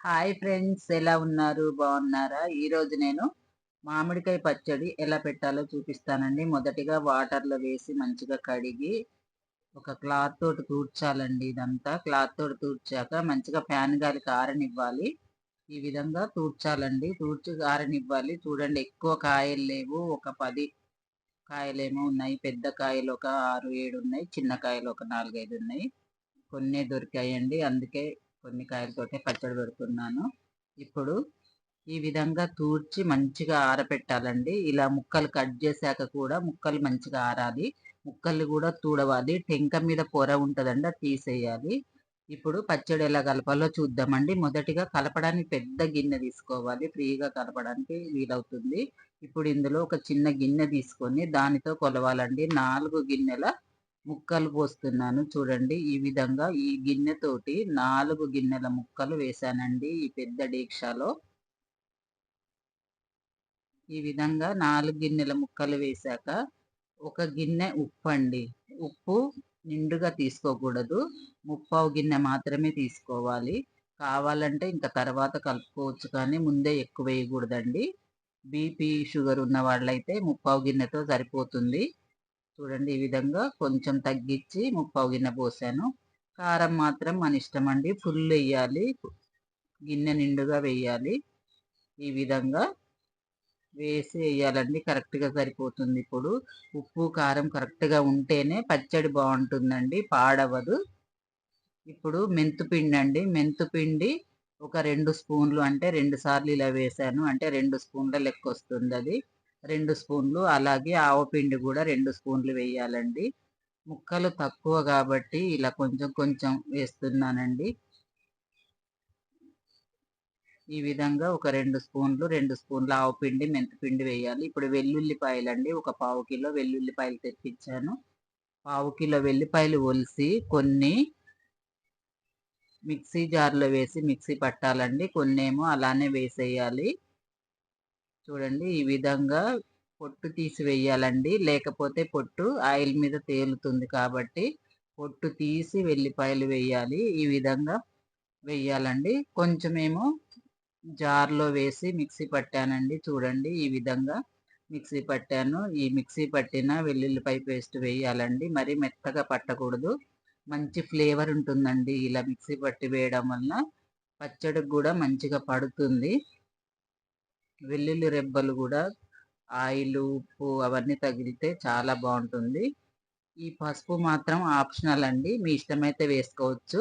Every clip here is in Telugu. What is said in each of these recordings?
హాయ్ ఫ్రెండ్స్ ఎలా ఉన్నారు? బాగున్నారా? ఈరోజు నేను మామిడికాయ పచ్చడి ఎలా పెట్టాలో చూపిస్తానండి. మొదటిగా వాటర్లో వేసి మంచిగా కడిగి ఒక క్లాత్ తోటి తూడ్చాలండి ఇదంతా. క్లాత్ తోటి తూడ్చాక మంచిగా ఫ్యాన్ గాలి కారనివ్వాలి ఈ విధంగా తూడ్చాలండి. తూడ్చి కారనివ్వాలి చూడండి ఎక్కువ కాయలు లేవు. ఒక పది కాయలేమో ఉన్నాయి. పెద్ద కాయలు ఒక ఆరు ఏడు ఉన్నాయి. చిన్న కాయలు ఒక నాలుగైదు ఉన్నాయి. కొన్ని దొరికాయండి. అందుకే కొన్ని కాయలతోటే పచ్చడి పెడుతున్నాను. ఇప్పుడు ఈ విధంగా తూర్చి మంచిగా ఆరపెట్టాలండి. ఇలా ముక్కలు కట్ చేశాక కూడా ముక్కలు మంచిగా ఆరాలి. ముక్కలు కూడా తూడవాలి. టెంక మీద పొర ఉంటుందండి అది తీసేయాలి. ఇప్పుడు పచ్చడి ఎలా కలపాలో చూద్దామండి. మొదటిగా కలపడానికి పెద్ద గిన్నె తీసుకోవాలి. ఫ్రీగా కలపడానికి వీలవుతుంది. ఇప్పుడు ఇందులో ఒక చిన్న గిన్నె తీసుకొని దానితో కొలవాలండి. నాలుగు గిన్నెల ముక్కలు పోస్తున్నాను. చూడండి ఈ విధంగా ఈ గిన్నెతోటి నాలుగు గిన్నెల ముక్కలు వేసానండి ఈ పెద్ద డీక్షాలో. ఈ విధంగా నాలుగు గిన్నెల ముక్కలు వేశాక ఒక గిన్నె ఉప్పు అండి ఉప్పు నిండుగా తీసుకోకూడదు. ముప్పావు గిన్నె మాత్రమే తీసుకోవాలి. కావాలంటే ఇంకా తర్వాత కలుపుకోవచ్చు కానీ ముందే ఎక్కువ వేయకూడదండి. బీపీ షుగర్ ఉన్న వాళ్ళైతే ముప్పావు గిన్నెతో సరిపోతుంది. చూడండి ఈ విధంగా కొంచెం తగ్గించి ముప్పావు గిన్నె పోసాను. కారం మాత్రం మన ఇష్టం అండి. ఫుల్ వేయాలి. గిన్నె నిండుగా వేయాలి. ఈ విధంగా వేసి వేయాలండి. కరెక్ట్గా సరిపోతుంది ఇప్పుడు. ఉప్పు కారం కరెక్ట్గా ఉంటేనే పచ్చడి బాగుంటుందండి. పాడవదు ఇప్పుడు మెంతుపిండి అండి. మెంతుపిండి ఒక రెండు స్పూన్లు అంటే రెండు సార్లు ఇలా వేసాను. అంటే రెండు స్పూన్ల లెక్క వస్తుంది అది. రెండు స్పూన్లు అలాగే ఆవపిండి కూడా రెండు స్పూన్లు వేయాలండి. ముక్కలు తక్కువ కాబట్టి ఇలా కొంచెం కొంచెం వేస్తున్నానండి. ఈ విధంగా ఒక రెండు స్పూన్లు రెండు స్పూన్ల ఆవపిండి మెంతిపిండి వేయాలి. ఇప్పుడు వెల్లుల్లిపాయలు అండి ఒక పావు కిలో వెల్లుల్లిపాయలు తెప్పించాను. పావు కిలో వెల్లిపాయలు ఒలిసి కొన్ని మిక్సీ జార్లో వేసి మిక్సీ పట్టాలండి. కొన్ని ఏమో అలానే వేసేయాలి. చూడండి ఈ విధంగా పొట్టు తీసి లేకపోతే పొట్టు ఆయిల్ మీద తేలుతుంది కాబట్టి పొట్టు తీసి వెల్లిపాయలు వేయాలి ఈ విధంగా వేయాలండి కొంచెమేమో జార్లో వేసి మిక్సీ పట్టానండి. చూడండి ఈ విధంగా మిక్సీ పట్టాను. ఈ మిక్సీ పట్టిన వెల్లుల్లిపాయ పేస్ట్ వేయాలండి మరి మెత్తగా పట్టకూడదు. మంచి ఫ్లేవర్ ఉంటుందండి. ఇలా మిక్సీ పట్టి వేయడం వల్ల పచ్చడికి కూడా మంచిగా పడుతుంది. వెల్లుల్లి రెబ్బలు కూడా ఆయిల్ ఉప్పు అవన్నీ తగిలితే చాలా బాగుంటుంది. ఈ పసుపు మాత్రం ఆప్షనల్ అండి. మీ ఇష్టమైతే వేసుకోవచ్చు.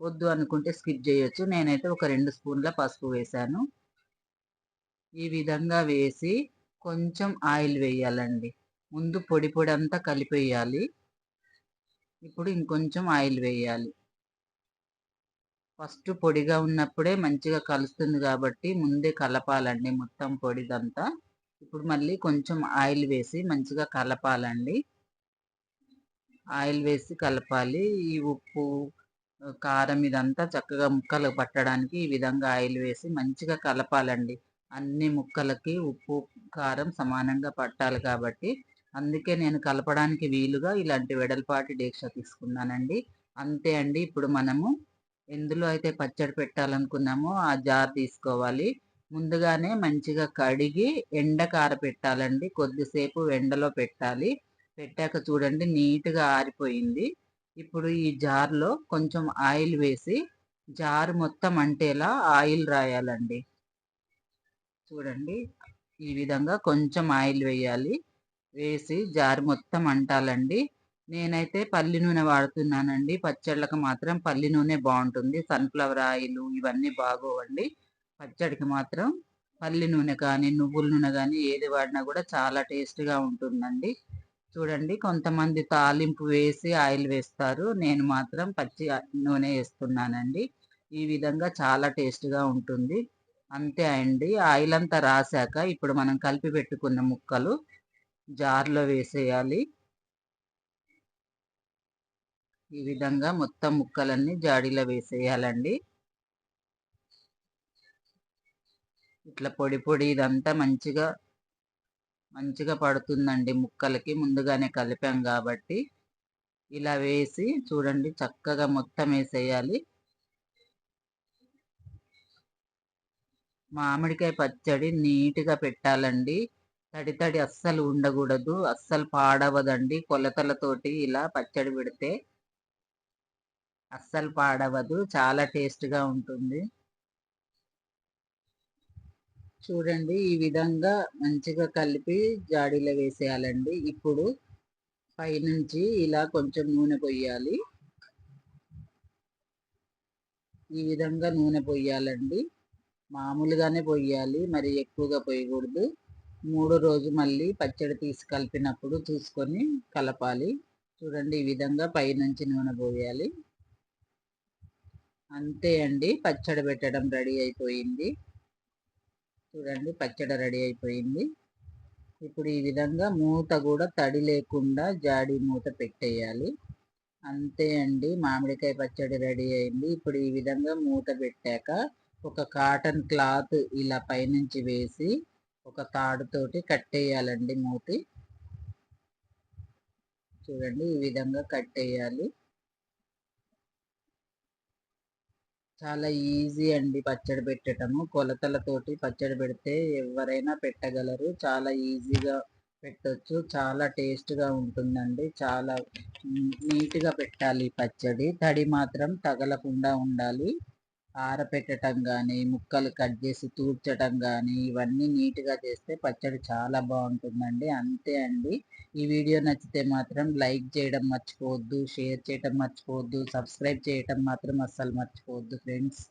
వద్దు అనుకుంటే స్కిప్ చేయొచ్చు. నేనైతే ఒక రెండు స్పూన్ల పసుపు వేశాను. ఈ విధంగా వేసి కొంచెం ఆయిల్ వేయాలండి. ముందు పొడి పొడి అంతా కలిపేయాలి. ఇప్పుడు ఇంకొంచెం ఆయిల్ వేయాలి. ఫస్ట్ పొడిగా ఉన్నప్పుడే మంచిగా కలుస్తుంది కాబట్టి ముందే కలపాలండి మొత్తం పొడిదంతా. ఇప్పుడు మళ్ళీ కొంచెం ఆయిల్ వేసి మంచిగా కలపాలండి. ఆయిల్ వేసి కలపాలి. ఈ ఉప్పు కారం ఇదంతా చక్కగా ముక్కలు పట్టడానికి ఈ విధంగా ఆయిల్ వేసి మంచిగా కలపాలండి. అన్ని ముక్కలకి ఉప్పు కారం సమానంగా పట్టాలి కాబట్టి అందుకే నేను కలపడానికి వీలుగా ఇలాంటి వెడల్పాటి డేక్ష తీసుకున్నానండి. అంతే అండి. ఇప్పుడు మనము ఎందులో అయితే పచ్చడి పెట్టాలనుకున్నామో ఆ జార్ తీసుకోవాలి. ముందుగానే మంచిగా కడిగి ఎండకార పెట్టాలండి. కొద్దిసేపు ఎండలో పెట్టాలి. పెట్టాక చూడండి నీట్గా ఆరిపోయింది. ఇప్పుడు ఈ జార్లో కొంచెం ఆయిల్ వేసి జార్ మొత్తం అంటేలా ఆయిల్ రాయాలండి. చూడండి ఈ విధంగా కొంచెం ఆయిల్ వేయాలి. వేసి జార్ మొత్తం అంటాలండి. నేనైతే పల్లి నూనె వాడుతున్నానండి. పచ్చళ్ళకి మాత్రం పల్లి నూనె బాగుంటుంది. సన్ఫ్లవర్ ఆయిల్ ఇవన్నీ బాగోవండి. పచ్చడికి మాత్రం పల్లి నూనె కానీ నువ్వుల నూనె కానీ ఏది వాడినా కూడా చాలా టేస్ట్గా ఉంటుందండి. చూడండి కొంతమంది తాలింపు వేసి ఆయిల్ వేస్తారు. నేను మాత్రం పచ్చి నూనె వేస్తున్నానండి. ఈ విధంగా చాలా టేస్ట్గా ఉంటుంది. అంతే అండి. ఆయిల్ అంతా రాశాక ఇప్పుడు మనం కలిపి పెట్టుకున్న ముక్కలు జార్లో వేసేయాలి. ఈ విధంగా మొత్తం ముక్కలన్నీ జాడీలో వేసేయాలండి ఇట్లా పొడి పొడి ఇదంతా మంచిగా మంచిగా పడుతుందండి ముక్కలకి ముందుగానే కలిపాం కాబట్టి ఇలా వేసి చూడండి చక్కగా మొత్తం వేసేయాలి మామిడికాయ పచ్చడి నీట్‌గా పెట్టాలండి. తడి తడి అస్సలు ఉండకూడదు అస్సలు పాడవదండి. కొలతలతోటి ఇలా పచ్చడి పెడితే అస్సలు పాడవదు. చాలా టేస్ట్‌గా ఉంటుంది. చూడండి ఈ విధంగా మంచిగా కలిపి జాడీలో వేసేయాలండి. ఇప్పుడు పైనుంచి ఇలా కొంచెం నూనె పొయ్యాలి. ఈ విధంగా నూనె పొయ్యాలండి. మామూలుగానే పొయ్యాలి. మరి ఎక్కువగా పొయ్యకూడదు. మూడో రోజు మళ్ళీ పచ్చడి తీసి కలిపినప్పుడు చూసుకొని కలపాలి. చూడండి ఈ విధంగా పైనుంచి నూనె పోయాలి. అంతే అండి పచ్చడి పెట్టడం రెడీ అయిపోయింది. చూడండి పచ్చడి రెడీ అయిపోయింది. ఇప్పుడు ఈ విధంగా మూత కూడా తడి లేకుండా జాడి మూత పెట్టేయాలి. అంతే అండి మామిడికాయ పచ్చడి రెడీ అయింది. ఇప్పుడు ఈ విధంగా మూత పెట్టాక ఒక కాటన్ క్లాత్ ఇలా పైనుంచి వేసి ఒక తాడుతోటి కట్టేయాలండి మూతి. చూడండి ఈ విధంగా కట్టేయాలి. చాలా ఈజీ అండి పచ్చడి పెట్టటము. కొలతలతోటి పచ్చడి పెడితే ఎవరైనా పెట్టగలరు. చాలా ఈజీగా పెట్టొచ్చు. చాలా టేస్ట్‌గా ఉంటుందండి. చాలా నీట్‌గా పెట్టాలి పచ్చడి. తడి మాత్రం తగలకుండా ఉండాలి. ఆరపెట్టటం కానీ ముక్కలు కట్ చేసి తూర్చడం కానీ ఇవన్నీ నీట్‌గా చేస్తే పచ్చడి చాలా బాగుంటుందండి అంతే అండి. ఈ వీడియో నచ్చితే మాత్రం లైక్ చేయడం మర్చిపోవద్దు. షేర్ చేయటం మర్చిపోవద్దు. సబ్స్క్రైబ్ చేయటం మాత్రం అస్సలు మర్చిపోవద్దు ఫ్రెండ్స్.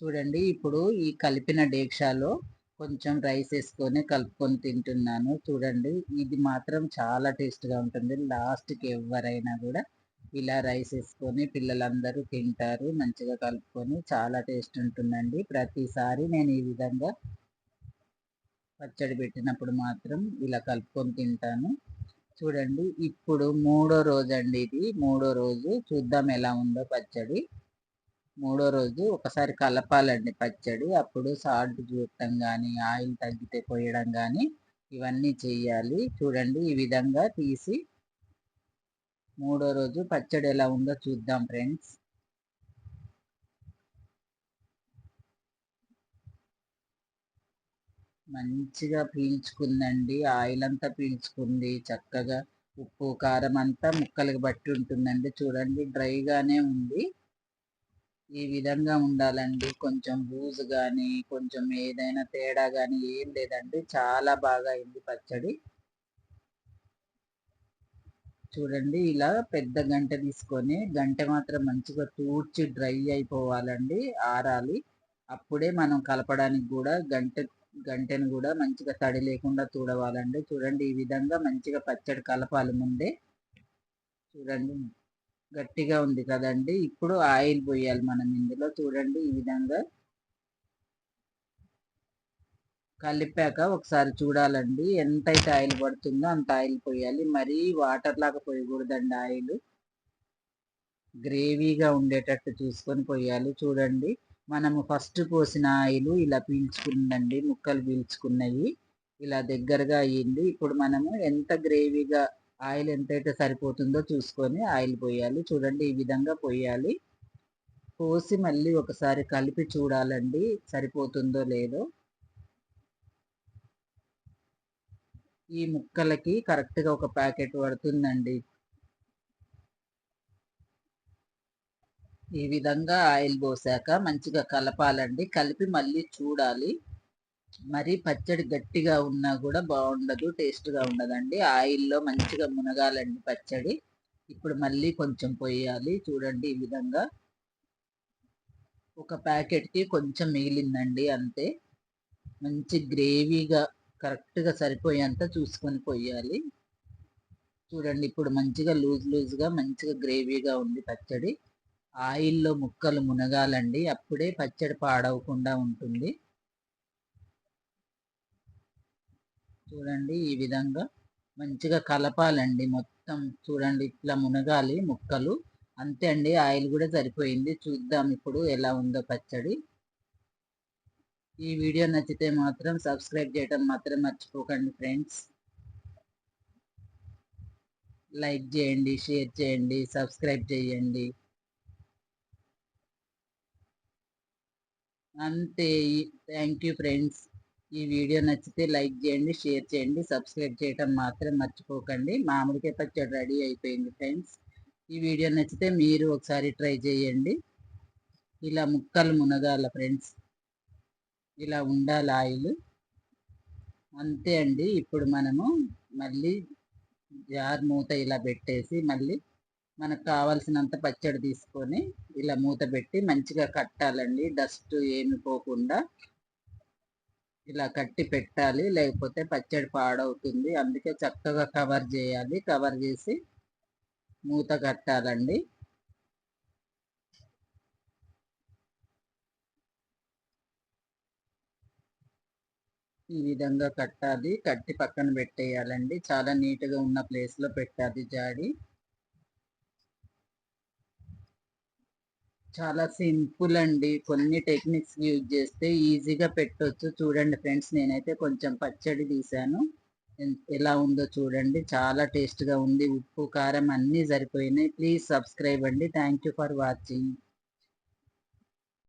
చూడండి ఇప్పుడు ఈ కలిపిన డేక్షాలో కొంచెం రైస్ వేసుకొని కలుపుకొని తింటున్నాను. చూడండి ఇది మాత్రం చాలా టేస్ట్‌గా ఉంటుంది. లాస్ట్‌కి ఎవరైనా కూడా ఇలా రైస్ వేసుకొని పిల్లలందరూ తింటారు. మంచిగా కలుపుకొని చాలా టేస్ట్ ఉంటుందండి. ప్రతిసారి నేను ఈ విధంగా పచ్చడి పెట్టినప్పుడు మాత్రం ఇలా కలుపుకొని తింటాను. చూడండి ఇప్పుడు మూడో రోజు అండి ఇది. మూడో రోజు చూద్దాం ఎలా ఉందో పచ్చడి. మూడో రోజు ఒకసారి కలపాలండి పచ్చడి. అప్పుడు సాల్ట్ చూడటం కానీ ఆయిల్ తగ్గితే పోయడం కానీ ఇవన్నీ చేయాలి చూడండి ఈ విధంగా తీసి మూడో రోజు పచ్చడి ఎలా ఉందో చూద్దాం ఫ్రెండ్స్. మంచిగా పీల్చుకుందండి. ఆయిల్ అంతా పీల్చుకుంది. చక్కగా ఉప్పు, కారం అంతా ముక్కలకి బట్టి ఉంటుందండి. చూడండి డ్రైగానే ఉంది. ఈ విధంగా ఉండాలండి. కొంచెం బూజ్ కానీ కొంచెం ఏదైనా తేడా కానీ ఏం లేదండి. చాలా బాగా అయింది పచ్చడి. చూడండి ఇలా పెద్ద గంట తీసుకొని గంట మాత్రం మంచిగా తూడ్చి డ్రై అయిపోవాలండి. ఆరాలి. అప్పుడే మనం కలపడానికి కూడా గంట గంటను కూడా మంచిగా తడి లేకుండా తుడవాలండి. చూడండి ఈ విధంగా మంచిగా పచ్చడి కలపాలి ముందే. చూడండి గట్టిగా ఉంది కదండి ఇప్పుడు ఆయిల్ పోయాలి మనం ఇందులో. చూడండి ఈ విధంగా. కలిపాక ఒకసారి చూడాలండి. ఎంతైతే ఆయిల్ పడుతుందో అంత ఆయిల్ పోయాలి మరీ వాటర్ లాగా పోయకూడదండి ఆయిల్ గ్రేవీగా ఉండేటట్టు చూసుకొని పోయాలి చూడండి మనము ఫస్ట్ పోసిన ఆయిలు ఇలా పీల్చుకుందండి. ముక్కలు పీల్చుకున్నవి ఇలా దగ్గరగా అయ్యింది. ఇప్పుడు మనము ఎంత గ్రేవీగా ఆయిల్ ఎంతైతే సరిపోతుందో చూసుకొని ఆయిల్ పోయాలి చూడండి ఈ విధంగా పోయాలి పోసి మళ్ళీ ఒకసారి కలిపి చూడాలండి. సరిపోతుందో లేదో. ఈ ముక్కలకి కరెక్ట్‌గా ఒక ప్యాకెట్ పడుతుందండి. ఈ విధంగా ఆయిల్ పోసాక మంచిగా కలపాలండి. కలిపి మళ్ళీ చూడాలి. మరి పచ్చడి గట్టిగా ఉన్నా కూడా బాగుండదు టేస్ట్‌గా ఉండదండి. ఆయిల్‌లో మంచిగా మునగాలండి పచ్చడి. ఇప్పుడు మళ్ళీ కొంచెం పొయ్యాలి. చూడండి ఈ విధంగా. ఒక ప్యాకెట్‌కి కొంచెం మిగిలిందండి అంతే. మంచి గ్రేవీగా కరెక్ట్‌గా సరిపోయేంత చూసుకొని పోయాలి చూడండి ఇప్పుడు మంచిగా లూజ్ లూజ్‌గా మంచిగా గ్రేవీగా ఉంది పచ్చడి. ఆయిల్‌లో ముక్కలు మునగాలండి. అప్పుడే పచ్చడి పాడవకుండా ఉంటుంది. చూడండి ఈ విధంగా మంచిగా కలపాలండి మొత్తం. చూడండి ఇట్లా మునగాలి ముక్కలు. అంతే అండి ఆయిల్ కూడా సరిపోయింది. చూద్దాం ఇప్పుడు ఎలా ఉందో పచ్చడి. ఈ వీడియో నచ్చితే మాత్రం సబ్స్క్రైబ్ చేయటం మాత్రం మర్చిపోకండి ఫ్రెండ్స్. లైక్ చేయండి, షేర్ చేయండి, సబ్స్క్రైబ్ చేయండి. అంతే థ్యాంక్ యూ ఫ్రెండ్స్. ఈ వీడియో నచ్చితే లైక్ చేయండి షేర్ చేయండి సబ్స్క్రైబ్ చేయటం మాత్రం మర్చిపోకండి. మామిడికాయ పచ్చడి రెడీ అయిపోయింది ఫ్రెండ్స్. ఈ వీడియో నచ్చితే మీరు ఒకసారి ట్రై చేయండి. ఇలా ముక్కలు మునగాల ఫ్రెండ్స్. ఇలా ఉండాలి ఆయిల్. అంతే అండి. ఇప్పుడు మనము మళ్ళీ జార్ మూత ఇలా పెట్టేసి మళ్ళీ మనకు కావాల్సినంత పచ్చడి తీసుకొని ఇలా మూత పెట్టి మంచిగా కట్టాలండి. డస్ట్ ఏమి పోకుండా ఇలా కట్టి పెట్టాలి. లేకపోతే పచ్చడి పాడవుతుంది. అందుకే చక్కగా కవర్ చేయాలి. కవర్ చేసి మూత కట్టాలండి. ఈ విధంగా కట్టాలి. కట్టి పక్కన పెట్టేయాలండి. చాలా నీట్గా ఉన్న ప్లేస్లో పెట్టాలి జాడి. చాలా సింపుల్ అండి. కొన్ని టెక్నిక్స్ యూజ్ చేస్తే ఈజీగా పెట్టవచ్చు చూడండి ఫ్రెండ్స్ నేనైతే కొంచెం పచ్చడి తీశాను ఎలా ఉందో చూడండి. చాలా టేస్ట్గా ఉంది. ఉప్పు కారం అన్నీ సరిపోయినాయి. ప్లీజ్ సబ్స్క్రైబ్ అండి. Thank for watching.